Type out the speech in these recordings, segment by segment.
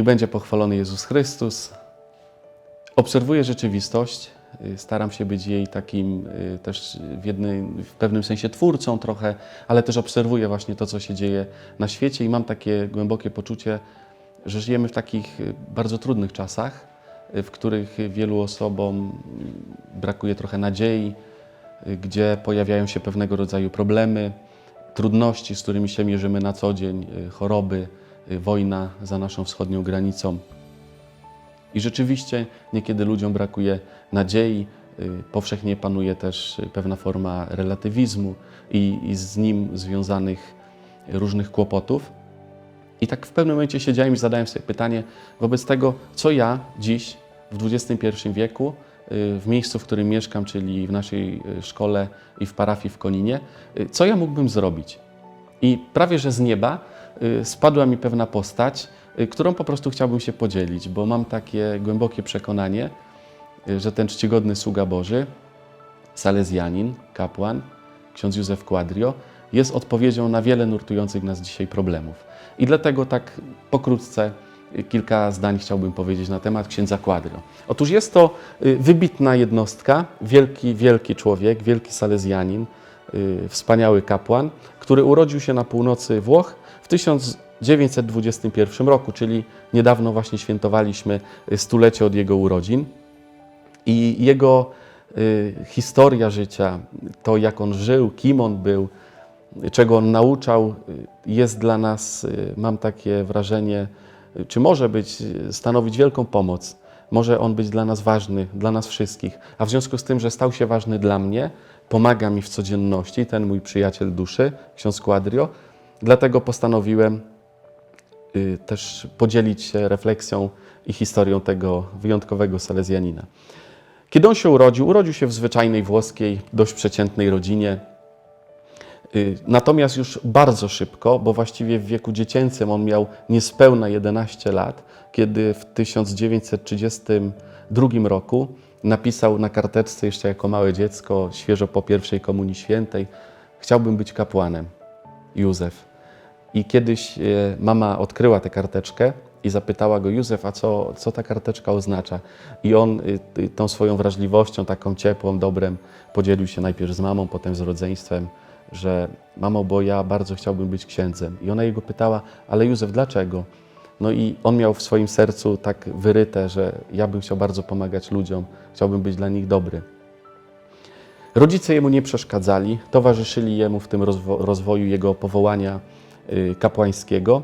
Niech będzie pochwalony Jezus Chrystus. Obserwuję rzeczywistość, y, staram się być jej takim y, też w, jednej, w pewnym sensie twórcą trochę, ale też obserwuję właśnie to, co się dzieje na świecie i mam takie głębokie poczucie, że żyjemy w takich y, bardzo trudnych czasach, w których wielu osobom brakuje trochę nadziei, gdzie pojawiają się pewnego rodzaju problemy, trudności, z którymi się mierzymy na co dzień, choroby, wojna za naszą wschodnią granicą. I rzeczywiście niekiedy ludziom brakuje nadziei, y, powszechnie panuje też y, pewna forma relatywizmu i, i z nim związanych różnych kłopotów. I tak w pewnym momencie siedziałem i zadałem sobie pytanie wobec tego, co ja dziś w XXI wieku, y, w miejscu, w którym mieszkam, czyli w naszej szkole i w parafii w Koninie, co ja mógłbym zrobić? I prawie że z nieba spadła mi pewna postać, y, którą po prostu chciałbym się podzielić, bo mam takie głębokie przekonanie, y, że ten czcigodny sługa Boży, salezjanin, kapłan, ksiądz Józef Quadrio, jest odpowiedzią na wiele nurtujących nas dzisiaj problemów. I dlatego tak pokrótce y, kilka zdań chciałbym powiedzieć na temat księdza Quadrio. Otóż jest to y, wybitna jednostka, wielki, wielki człowiek, wielki salezjanin, y, wspaniały kapłan, który urodził się na północy Włoch 1921 roku, czyli niedawno właśnie świętowaliśmy stulecie od jego urodzin. I jego y, historia życia, to jak on żył, kim on był, czego on nauczał, y, jest dla nas, y, mam takie wrażenie, y, czy może być, y, stanowić wielką pomoc. Może on być dla nas ważny, dla nas wszystkich. A w związku z tym, że stał się ważny dla mnie, pomaga mi w codzienności, ten mój przyjaciel duszy, ksiądz Quadrio, dlatego postanowiłem y, też podzielić się refleksją i historią tego wyjątkowego salezjanina. Kiedy on się urodził, urodził się w zwyczajnej włoskiej, dość przeciętnej rodzinie. Y, Natomiast już bardzo szybko, bo właściwie w wieku dziecięcym on miał niespełna 11 lat, kiedy w 1932 roku napisał na karteczce jeszcze jako małe dziecko, świeżo po pierwszej komunii świętej, chciałbym być kapłanem. Józef. I kiedyś e, mama odkryła tę karteczkę i zapytała go, Józef, a co, co ta karteczka oznacza? I on y, tą swoją wrażliwością, taką ciepłą, dobrem, podzielił się najpierw z mamą, potem z rodzeństwem, że mamo, bo ja bardzo chciałbym być księdzem. I ona jego pytała, ale Józef, dlaczego? No i on miał w swoim sercu tak wyryte, że ja bym chciał bardzo pomagać ludziom, chciałbym być dla nich dobry. Rodzice jemu nie przeszkadzali, towarzyszyli jemu w tym rozwo- rozwoju jego powołania kapłańskiego.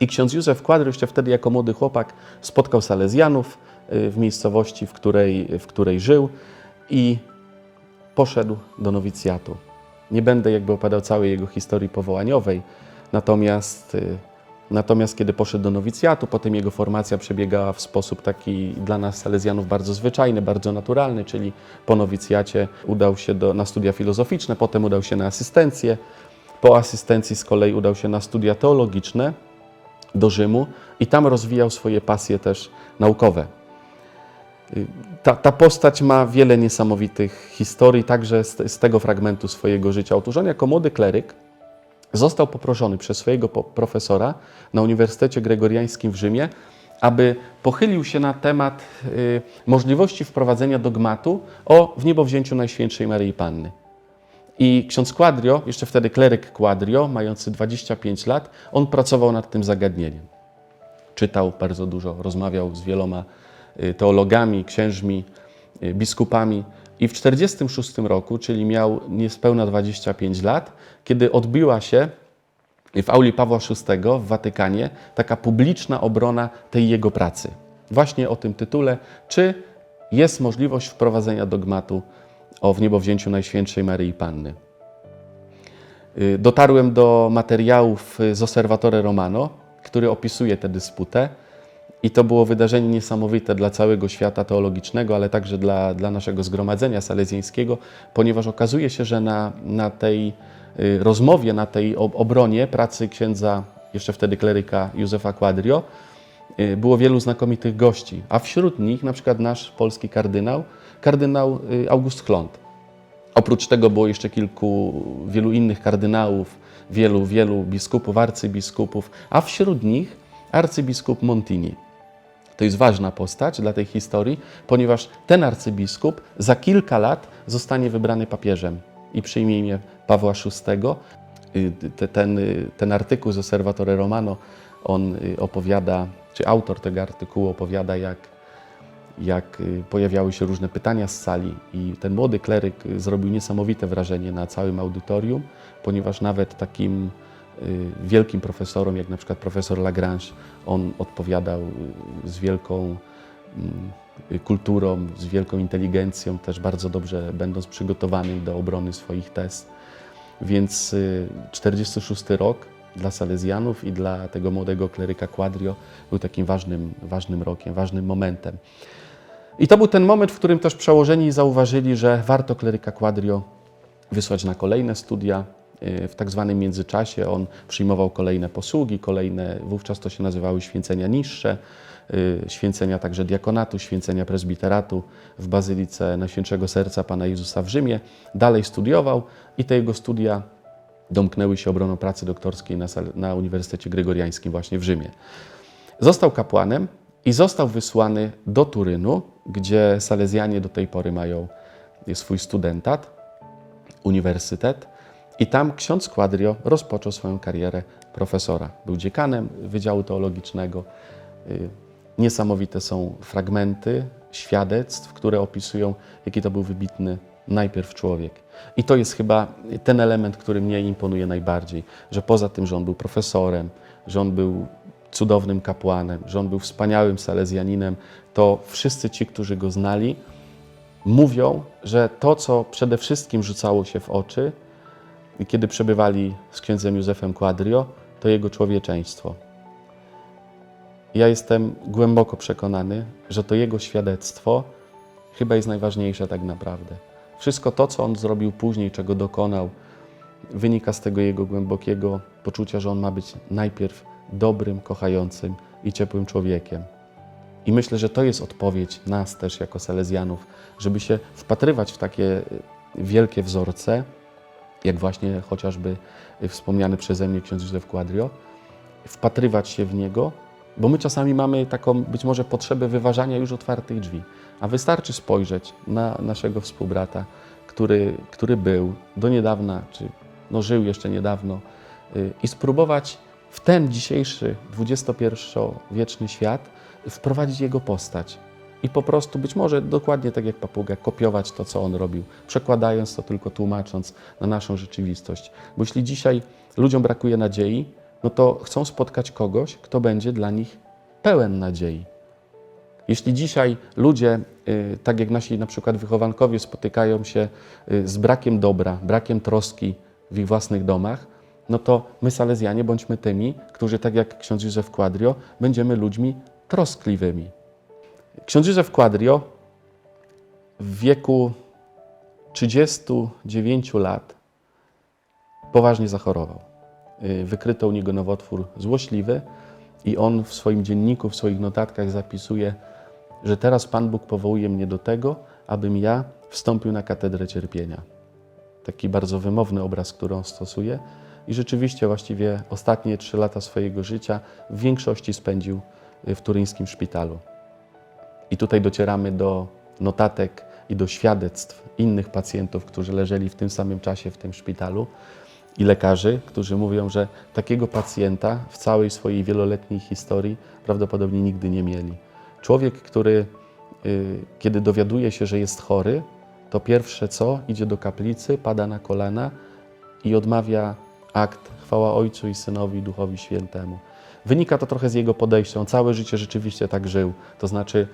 I ksiądz Józef Kwadry jeszcze wtedy jako młody chłopak spotkał Salezjanów y, w miejscowości, w której, w której żył i poszedł do nowicjatu. Nie będę jakby opadał całej jego historii powołaniowej, natomiast, y, natomiast kiedy poszedł do nowicjatu, potem jego formacja przebiegała w sposób taki dla nas Salezjanów bardzo zwyczajny, bardzo naturalny, czyli po nowicjacie udał się do, na studia filozoficzne, potem udał się na asystencję, po asystencji z kolei udał się na studia teologiczne do Rzymu i tam rozwijał swoje pasje też naukowe. Ta, ta postać ma wiele niesamowitych historii, także z, z tego fragmentu swojego życia. Otóż on jako młody kleryk został poproszony przez swojego profesora na Uniwersytecie Gregoriańskim w Rzymie, aby pochylił się na temat y, możliwości wprowadzenia dogmatu o wniebowzięciu Najświętszej Maryi Panny. I ksiądz Quadrio, jeszcze wtedy kleryk Quadrio, mający 25 lat, on pracował nad tym zagadnieniem. Czytał bardzo dużo, rozmawiał z wieloma y, teologami, księżmi, y, biskupami. I w 46 roku, czyli miał niespełna 25 lat, kiedy odbyła się w auli Pawła VI w Watykanie taka publiczna obrona tej jego pracy. Właśnie o tym tytule, czy jest możliwość wprowadzenia dogmatu o wniebowzięciu Najświętszej Maryi Panny. Y, Dotarłem do materiałów z Osservatore Romano, który opisuje tę dysputę. I to było wydarzenie niesamowite dla całego świata teologicznego, ale także dla, dla naszego zgromadzenia salezjańskiego, ponieważ okazuje się, że na, na tej y, rozmowie, na tej ob- obronie pracy księdza, jeszcze wtedy kleryka Józefa Quadrio, y, było wielu znakomitych gości, a wśród nich na przykład nasz polski kardynał, kardynał y, August Chlont. Oprócz tego było jeszcze kilku, wielu innych kardynałów, wielu, wielu biskupów, arcybiskupów, a wśród nich arcybiskup Montini. To jest ważna postać dla tej historii, ponieważ ten arcybiskup za kilka lat zostanie wybrany papieżem i przyjmie imię Pawła VI. Y, te- Ten, y, ten artykuł z Osservatore Romano, on opowiada, czy autor tego artykułu opowiada, jak, jak y, pojawiały się różne pytania z sali i ten młody kleryk y, zrobił niesamowite wrażenie na całym audytorium, ponieważ nawet takim y, wielkim profesorom, jak na przykład profesor Lagrange, on odpowiadał z wielką mm, kulturą, z wielką inteligencją, też bardzo dobrze będąc przygotowany do obrony swoich tez. Więc y, 46 rok dla Salezjanów i dla tego młodego kleryka Quadrio był takim ważnym, ważnym rokiem, ważnym momentem. I to był ten moment, w którym też przełożeni zauważyli, że warto kleryka Quadrio wysłać na kolejne studia. Y, W tak zwanym międzyczasie on przyjmował kolejne posługi, kolejne, wówczas to się nazywały święcenia niższe, y, święcenia także diakonatu, święcenia prezbiteratu w Bazylice Najświętszego Serca Pana Jezusa w Rzymie. Dalej studiował i te jego studia domknęły się obroną pracy doktorskiej na, na Uniwersytecie Gregoriańskim właśnie w Rzymie. Został kapłanem i został wysłany do Turynu, gdzie Salezjanie do tej pory mają swój studentat, uniwersytet. I tam ksiądz Quadrio rozpoczął swoją karierę profesora. Był dziekanem Wydziału Teologicznego. Y, Niesamowite są fragmenty świadectw, które opisują, jaki to był wybitny najpierw człowiek. I to jest chyba ten element, który mnie imponuje najbardziej, że poza tym, że on był profesorem, że on był cudownym kapłanem, że on był wspaniałym salezjaninem, to wszyscy ci, którzy go znali, mówią, że to, co przede wszystkim rzucało się w oczy, kiedy przebywali z księdzem Józefem Quadrio, to jego człowieczeństwo. Ja jestem głęboko przekonany, że to jego świadectwo chyba jest najważniejsze tak naprawdę. Wszystko to, co on zrobił później, czego dokonał, wynika z tego jego głębokiego poczucia, że on ma być najpierw dobrym, kochającym i ciepłym człowiekiem. I myślę, że to jest odpowiedź nas też jako Salezjanów, żeby się wpatrywać w takie y, wielkie wzorce, jak właśnie chociażby y, wspomniany przeze mnie ksiądz Józef Quadrio, wpatrywać się w niego, bo my czasami mamy taką być może potrzebę wyważania już otwartych drzwi, a wystarczy spojrzeć na naszego współbrata, który, który był do niedawna, czy no, żył jeszcze niedawno, y, i spróbować w ten dzisiejszy XXI-wieczny świat wprowadzić jego postać. I po prostu być może dokładnie tak jak papuga, kopiować to, co on robił, przekładając to tylko tłumacząc na naszą rzeczywistość. Bo jeśli dzisiaj ludziom brakuje nadziei, no to chcą spotkać kogoś, kto będzie dla nich pełen nadziei. Jeśli dzisiaj ludzie, y, tak jak nasi na przykład wychowankowie, spotykają się y, z brakiem dobra, brakiem troski w ich własnych domach, no to my, Salezjanie, bądźmy tymi, którzy, tak jak ksiądz Józef Quadrio, będziemy ludźmi troskliwymi. Ksiądz Józef Quadrio w wieku 39 lat poważnie zachorował. Y, Wykryto u niego nowotwór złośliwy i on w swoim dzienniku, w swoich notatkach zapisuje, że teraz Pan Bóg powołuje mnie do tego, abym ja wstąpił na katedrę cierpienia. Taki bardzo wymowny obraz, który on stosuje. I rzeczywiście właściwie ostatnie trzy lata swojego życia w większości spędził y, w turyńskim szpitalu. I tutaj docieramy do notatek i do świadectw innych pacjentów, którzy leżeli w tym samym czasie w tym szpitalu i lekarzy, którzy mówią, że takiego pacjenta w całej swojej wieloletniej historii prawdopodobnie nigdy nie mieli. Człowiek, który y, kiedy dowiaduje się, że jest chory, to pierwsze co, idzie do kaplicy, pada na kolana i odmawia akt chwała Ojcu i Synowi Duchowi Świętemu. Wynika to trochę z jego podejścia. On całe życie rzeczywiście tak żył. To znaczy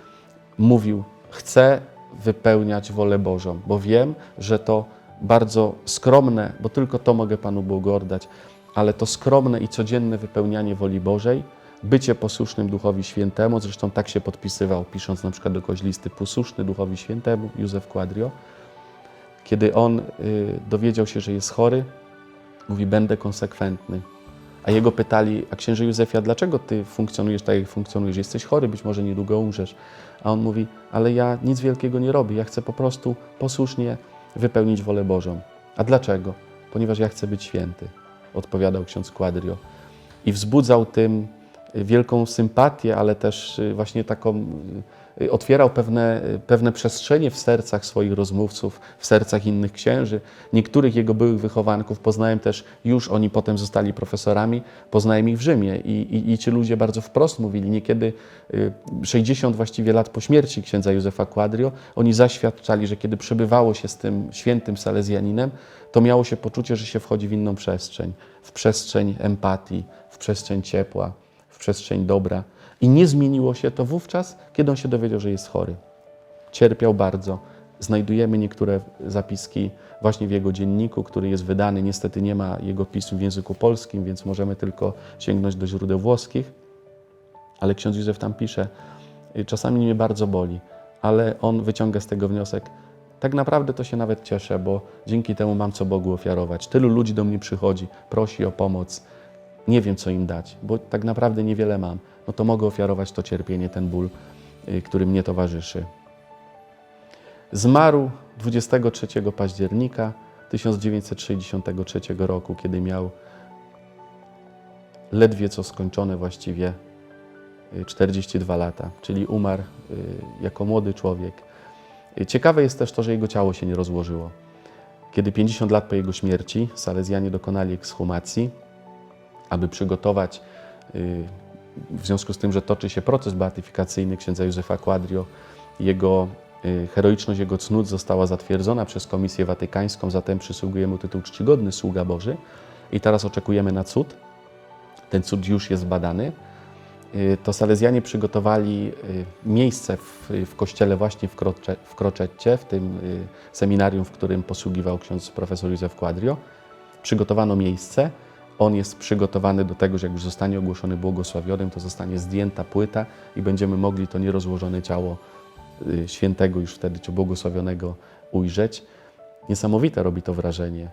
mówił, chcę wypełniać wolę Bożą, bo wiem, że to bardzo skromne, bo tylko to mogę Panu Bogu oddać, ale to skromne i codzienne wypełnianie woli Bożej, bycie posłusznym Duchowi Świętemu, zresztą tak się podpisywał, pisząc na przykład do kogoś listy, posłuszny Duchowi Świętemu, Józef Quadrio, kiedy on y, dowiedział się, że jest chory, mówi, będę konsekwentny. A jego pytali, a księże Józefia, dlaczego ty funkcjonujesz tak, jak funkcjonujesz? Jesteś chory, być może niedługo umrzesz. A on mówi, ale ja nic wielkiego nie robię, ja chcę po prostu posłusznie wypełnić wolę Bożą. A dlaczego? Ponieważ ja chcę być święty, odpowiadał ksiądz Quadrio. I wzbudzał tym wielką sympatię, ale też y, właśnie taką y, otwierał pewne, y, pewne przestrzenie w sercach swoich rozmówców, w sercach innych księży. Niektórych jego byłych wychowanków poznałem też już, oni potem zostali profesorami, poznałem ich w Rzymie i, i, i ci ludzie bardzo wprost mówili, niekiedy y, 60 właściwie lat po śmierci księdza Józefa Quadrio, oni zaświadczali, że kiedy przebywało się z tym świętym salezjaninem, to miało się poczucie, że się wchodzi w inną przestrzeń, w przestrzeń empatii, w przestrzeń ciepła, w przestrzeń dobra. I nie zmieniło się to wówczas, kiedy on się dowiedział, że jest chory. Cierpiał bardzo. Znajdujemy niektóre zapiski właśnie w jego dzienniku, który jest wydany. Niestety nie ma jego pism w języku polskim, więc możemy tylko sięgnąć do źródeł włoskich. Ale ksiądz Józef tam pisze, y, czasami mnie bardzo boli, ale on wyciąga z tego wniosek, tak naprawdę to się nawet cieszę, bo dzięki temu mam co Bogu ofiarować. Tylu ludzi do mnie przychodzi, prosi o pomoc, nie wiem co im dać, bo tak naprawdę niewiele mam. No to mogę ofiarować to cierpienie, ten ból, y, który mnie towarzyszy. Zmarł 23 października 1963 roku, kiedy miał ledwie co skończone właściwie y, 42 lata, czyli umarł y, jako młody człowiek. Y, Ciekawe jest też to, że jego ciało się nie rozłożyło. Kiedy 50 lat po jego śmierci Salezjanie dokonali ekshumacji, aby przygotować, y, w związku z tym, że toczy się proces beatyfikacyjny księdza Józefa Quadrio, jego y, heroiczność, jego cnót została zatwierdzona przez Komisję Watykańską, zatem przysługuje mu tytuł czcigodny sługa Boży i teraz oczekujemy na cud. Ten cud już jest badany. Y, To Salezjanie przygotowali miejsce w, w kościele właśnie w, Krocze, w Kroczetcie, w tym seminarium, w którym posługiwał ksiądz profesor Józef Quadrio. Przygotowano miejsce. On jest przygotowany do tego, że jak już zostanie ogłoszony błogosławionym, to zostanie zdjęta płyta i będziemy mogli to nierozłożone ciało y, świętego już wtedy, czy błogosławionego ujrzeć. Niesamowite robi to wrażenie.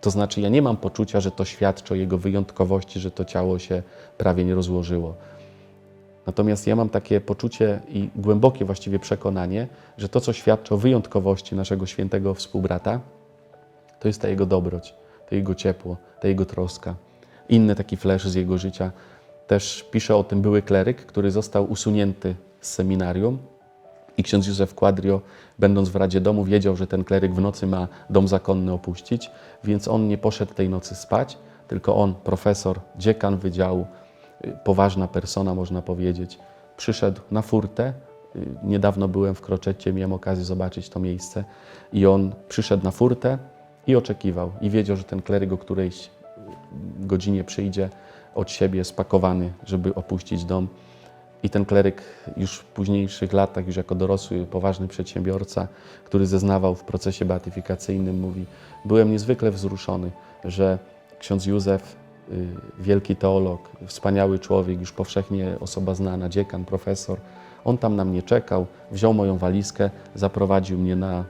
To znaczy, ja nie mam poczucia, że to świadczy o jego wyjątkowości, że to ciało się prawie nie rozłożyło. Natomiast ja mam takie poczucie i głębokie właściwie przekonanie, że to, co świadczy o wyjątkowości naszego świętego współbrata, to jest ta jego dobroć, to jego ciepło, ta jego troska. Inny taki flash z jego życia też pisze o tym były kleryk, który został usunięty z seminarium i ksiądz Józef Quadrio, będąc w Radzie Domu, wiedział, że ten kleryk w nocy ma dom zakonny opuścić, więc on nie poszedł tej nocy spać, tylko on, profesor, dziekan wydziału, y, poważna persona, można powiedzieć, przyszedł na furtę. Y, Niedawno byłem w Kroczecie, miałem okazję zobaczyć to miejsce i on przyszedł na furtę i oczekiwał. I wiedział, że ten kleryk o którejś godzinie przyjdzie od siebie spakowany, żeby opuścić dom. I ten kleryk już w późniejszych latach, już jako dorosły, poważny przedsiębiorca, który zeznawał w procesie beatyfikacyjnym, mówi: Byłem niezwykle wzruszony, że ksiądz Józef, y, wielki teolog, wspaniały człowiek, już powszechnie osoba znana, dziekan, profesor, on tam na mnie czekał, wziął moją walizkę, zaprowadził mnie na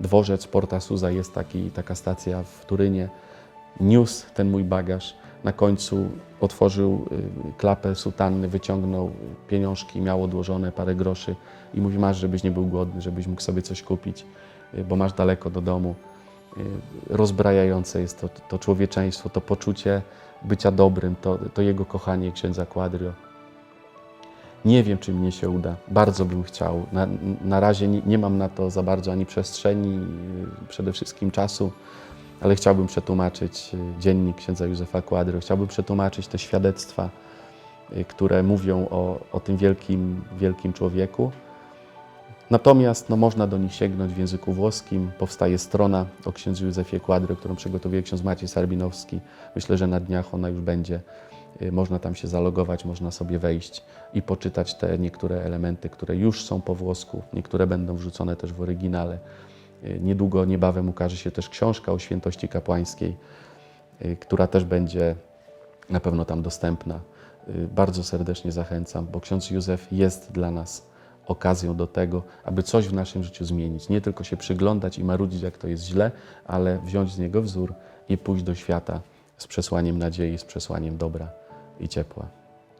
dworzec Porta Suza, jest taki, taka stacja w Turynie, niósł ten mój bagaż. Na końcu otworzył y, klapę sutanny, wyciągnął pieniążki, miał odłożone parę groszy i mówi: Masz, żebyś nie był głodny, żebyś mógł sobie coś kupić, y, bo masz daleko do domu. Y, Rozbrajające jest to, to człowieczeństwo, to poczucie bycia dobrym, to, to jego kochanie księdza Quadrio. Nie wiem, czy mnie się uda. Bardzo bym chciał. Na, na razie nie, nie mam na to za bardzo ani przestrzeni, y, przede wszystkim czasu, ale chciałbym przetłumaczyć y, dziennik księdza Józefa Quadro. Chciałbym przetłumaczyć te świadectwa, y, które mówią o, o tym wielkim, wielkim człowieku. Natomiast no, można do nich sięgnąć w języku włoskim. Powstaje strona o księdzu Józefie Quadro, którą przygotowuje ksiądz Maciej Sarbinowski. Myślę, że na dniach ona już będzie. Y, Można tam się zalogować, można sobie wejść i poczytać te niektóre elementy, które już są po włosku, niektóre będą wrzucone też w oryginale. Y, Niedługo, niebawem ukaże się też książka o świętości kapłańskiej, y, która też będzie na pewno tam dostępna. Bardzo serdecznie zachęcam, bo ksiądz Józef jest dla nas okazją do tego, aby coś w naszym życiu zmienić. Nie tylko się przyglądać i marudzić, jak to jest źle, ale wziąć z niego wzór i pójść do świata z przesłaniem nadziei, z przesłaniem dobra i ciepła.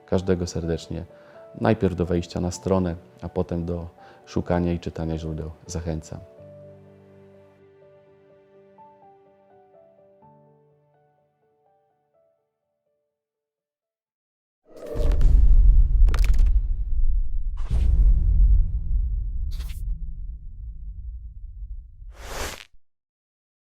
Każdego serdecznie, najpierw do wejścia na stronę, a potem do szukania i czytania źródeł zachęcam.